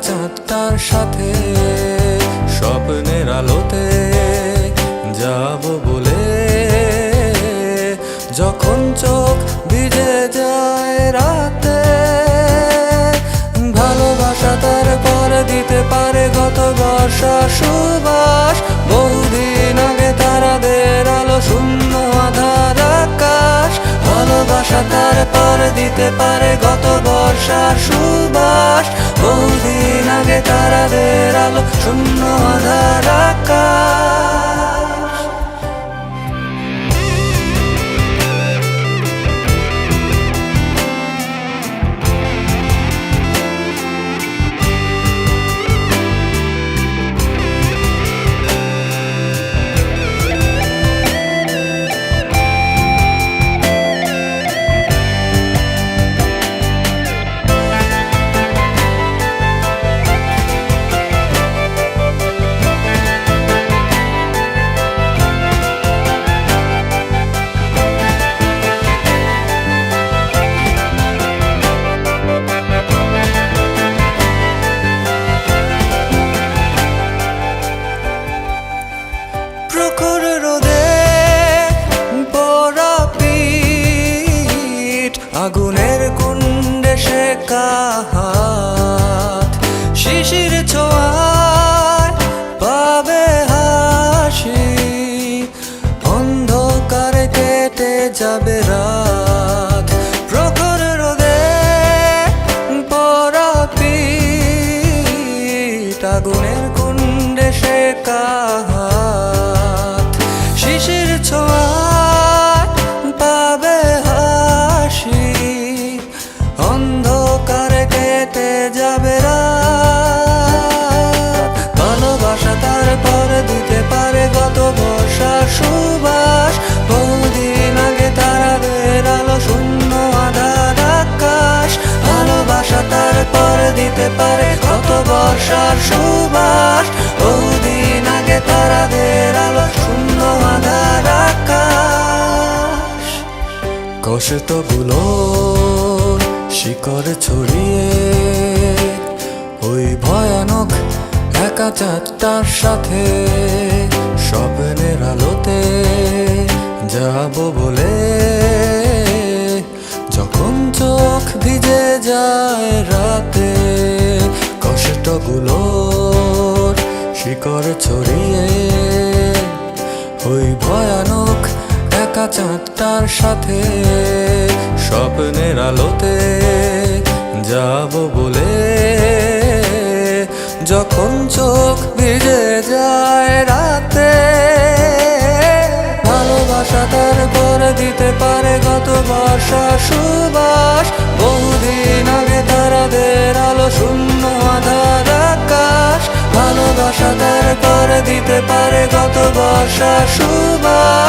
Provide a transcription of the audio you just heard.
একা চাঁদটার সাথে, স্বপ্নের আলোতে যাব বলে। যখন চোখ ভিজে যায় রাতে, ভালোবাসা তার পরে দিতে পারে গত বর্ষা সুবাস ভালোবাসা পর দিতে পারে গত বর্ষা সুবাস। বহুদিন আগে তারা বেরালো শূন্য আধার যাবে রাত। প্রখর রোদে পরাপি আগুনের কুণ্ডে সে কাহাত দিতে পারে গত বর্ষার সুবাস। বহুদিন আগে তারাদের আলো শূন্য আধার আকাশ। কষ্টগুলো শিকড় ছড়িয়ে, ওই ভয়ানক একা চারটার সাথে স্বপ্নের আলোতে যাব বলে যখন চোখ ভিজে যায় রাতে শিকড় ছড়িয়ে ওই ভয়ানক একা চাঁদটার সাথে স্বপ্নের আলোতে যাব বলে যখন চোখ ভিজে যায় রাতে, ভালোবাসা তার পরে দিতে পারে গত বর্ষা সুবাস। বহুদিন আগে তারাদের আলো শূন্য আধার আকাশ। ভালোবাসা পরে দিতে পারে গত বর্ষা সুবাস।